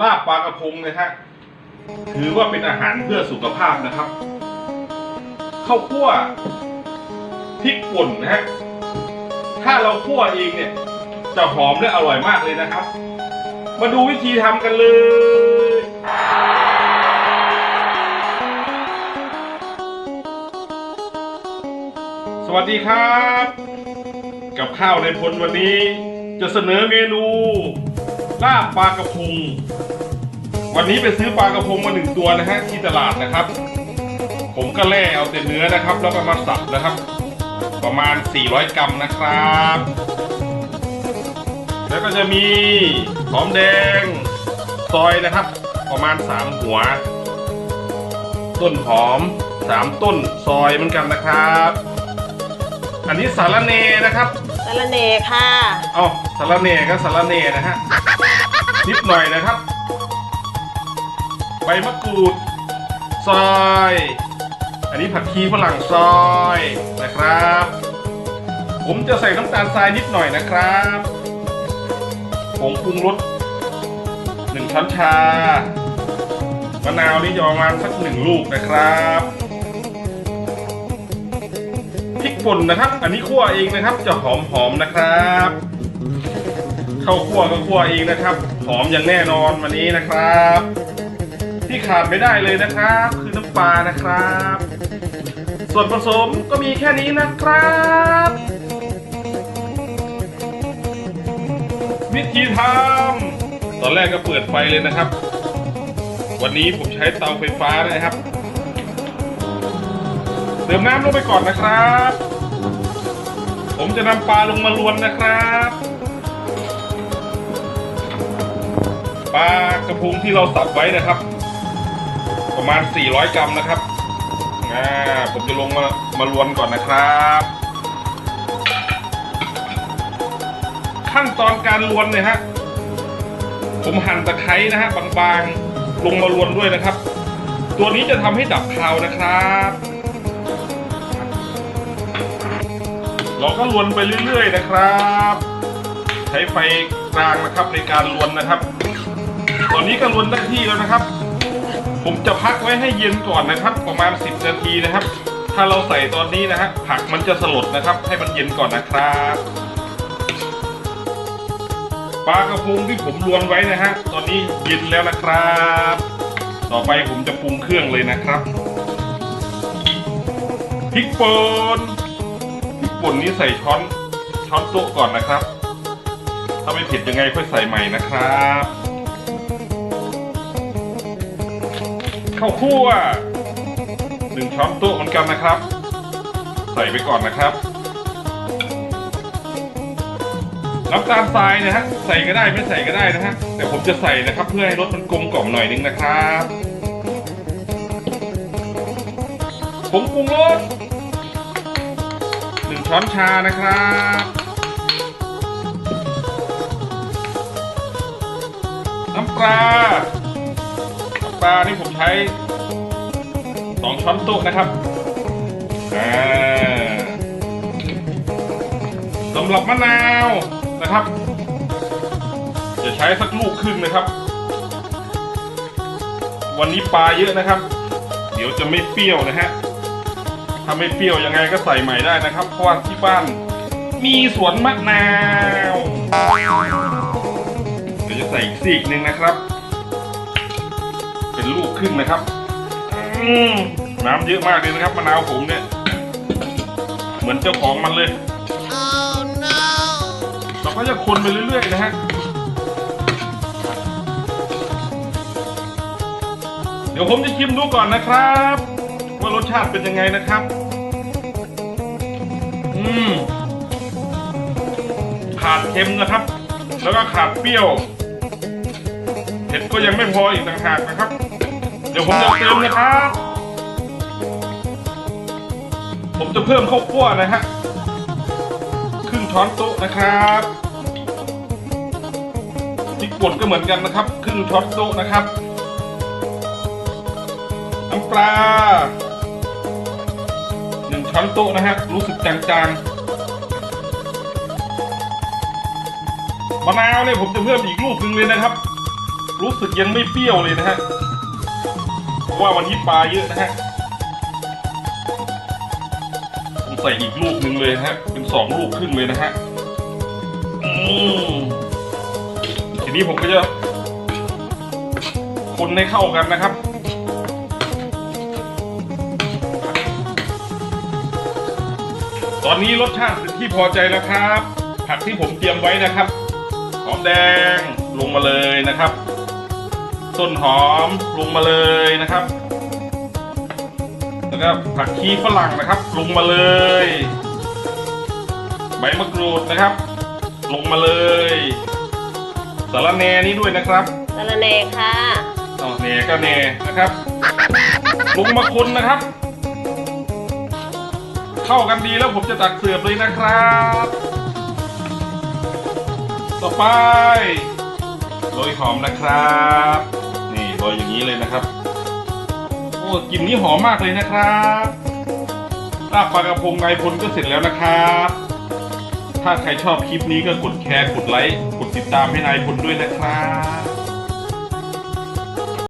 ลาบปลากระพงนะฮะถือว่าเป็นอาหารเพื่อสุขภาพนะครับข้าวคั่วพริกป่นนะฮะถ้าเราคั่วเองเนี่ย จะหอมและอร่อยมากเลยนะครับ มาดูวิธีทำกันเลยสวัสดีครับ กับข้าวในพลวันนี้จะเสนอเมนู ลาบปลากระพง วันนี้ไปซื้อปลากระพงมาหนึ่งตัวนะฮะที่ตลาดนะครับ ผมก็แล่เอาแต่เนื้อนะครับ แล้วก็มาสับนะครับ ประมาณ 400 กรัมนะครับ แล้วก็จะมีหอมแดงซอยนะครับ ประมาณ 3 หัว ต้นหอม 3 ต้นซอยเหมือนกันนะครับ อันนี้สาระเนนะครับสาระเนค่ะ เอาสาระเนก็สาระเนนะฮะ นิดหน่อยนะครับ ใบมะกรูด ซอย อันนี้ผักชีฝรั่งซอยนะครับ ผมจะใส่น้ำตาลทรายนิดหน่อยนะครับผงปรุงรสหนึ่งช้อนชามะนาวนี่จะประมาณสักหนึ่งลูกนะครับพริกป่นนะครับ อันนี้คั่วเองนะครับ จะหอมๆนะครับ ข้าวคั่วก็คั่วเองนะครับ หอมอย่างแน่นอนวันนี้นะครับ ที่ขาดไม่ได้เลยนะครับ คือน้ำปลานะครับ ส่วนผสมก็มีแค่นี้นะครับวิธีทำตอนแรกก็เปิดไฟเลยนะครับ วันนี้ผมใช้เตาไฟฟ้านะครับ เติมน้ำลงไปก่อนนะครับ ผมจะนำปลาลงมาลวนนะครับ ปลากระพงที่เราสับไว้นะครับ ประมาณ 400 กรัมนะครับอ่าผมจะลงมามาลวนก่อนนะครับ ขั้นตอนการลวนเนี่ยฮะผมหั่นตะไคร้นะฮะบางๆลงมาลวนด้วยนะครับ ตัวนี้จะทำให้ดับคาวนะครับเราก็ลวนไปเรื่อย ๆ นะครับ ใช้ไฟกลางนะครับในการลวนนะครับ ตอนนี้ก็ลวนได้ที่แล้วนะครับ ผมจะพักไว้ให้เย็นก่อนนะครับ ประมาณ 10 นาทีนะครับ ถ้าเราใส่ตอนนี้นะฮะผักมันจะสลดนะครับ ให้มันเย็นก่อนนะครับปลากระพงที่ผมรวนไว้นะฮะตอนนี้เย็นแล้วนะครับ ต่อไปผมจะปรุงเครื่องเลยนะครับพริกป่นพริกป่นนี้ใส่ช้อนช้อนโต๊ะก่อนนะครับ ถ้าไม่เผ็ดยังไงค่อยใส่ใหม่นะครับ ข้าวคั่วหนึ่งช้อนโต๊ะเหมือนกันนะครับ ใส่ไปก่อนนะครับ น้ำตาลทรายนะฮะใส่ก็ได้ไม่ใส่ก็ได้นะฮะแต่ผมจะใส่นะครับ เพื่อให้รสมันกลมกล่อมหน่อยนึงนะครับผงปรุงรสหนึ่งช้อนชานะครับน้ำปลา ปลานี่ผมใช้สองช้อนโต๊ะนะครับสำหรับมะนาวนะครับ จะใช้สักลูกครึ่งนะครับ วันนี้ปลาเยอะนะครับ เดี๋ยวจะไม่เปรี้ยวนะฮะถ้าไม่เปรี้ยวยังไงก็ใส่ใหม่ได้นะครับ เพราะว่าที่บ้านมีสวนมะนาวเดี๋ยวจะใส่อีกซีกหนึ่งนะครับ เป็นลูกครึ่งนะครับอืมน้ำเยอะมากเลยนะครับมะนาวผมเนี่ย เหมือนเจ้าของมันเลยเราก็จะคนไปเรื่อยๆนะฮะเดี๋ยวผมจะชิมดูก่อนนะครับ ว่ารสชาติเป็นยังไงนะครับ อืมขาดเค็มนะครับ แล้วก็ขาดเปรี้ยวเผ็ดก็ยังไม่พออีกต่างหากนะครับ เดี๋ยวผมจะเติมนะครับ ผมจะเพิ่มข้าวคั่วนะฮะครึ่งช้อนโต๊ะนะครับพริกป่นก็เหมือนกันนะครับ ครึ่งช้อนโต๊ะนะครับน้ำปลาหนึ่งช้อนโต๊ะนะฮะรู้สึกจางๆมะนาวเนี่ยผมจะเพิ่มอีกลูกหนึ่งเลยนะครับ รู้สึกยังไม่เปรี้ยวเลยนะฮะเพราะ ว่าวันนี้ปลาเยอะนะฮะผมใส่อีกลูกหนึ่งเลยะฮะ เป็นสองลูกครึ่งเลยนะฮะอืมทีนี้ผมก็จะ คนให้เข้ากันนะครับตอนนี้รสชาติเป็นที่พอใจแล้วครับ ผักที่ผมเตรียมไว้นะครับหอมแดงลงมาเลยนะครับ ต้นหอมลงมาเลยนะครับ แล้วก็ผักชีฝรั่งนะครับ ลงมาเลย ใบมะกรูดนะครับ ลงมาเลยสาระแหนนี้ด้วยนะครับสาระเนค่ะอ๋อแหนก็แหนนะครับ ลงมาคนนะครับ เข้ากันดีแล้วผมจะตักเสิร์ฟเลยนะครับ ต่อไปโรยหอมนะครับ นี่โรยอย่างนี้เลยนะครับ โอ้กลิ่นนี้หอมมากเลยนะครับลาบปลากระพงไงพลก็เสร็จแล้วนะครับ ถ้าใครชอบคลิปนี้ก็กดแชร์กดไลค์กดติดตามให้นายพลด้วยนะครับ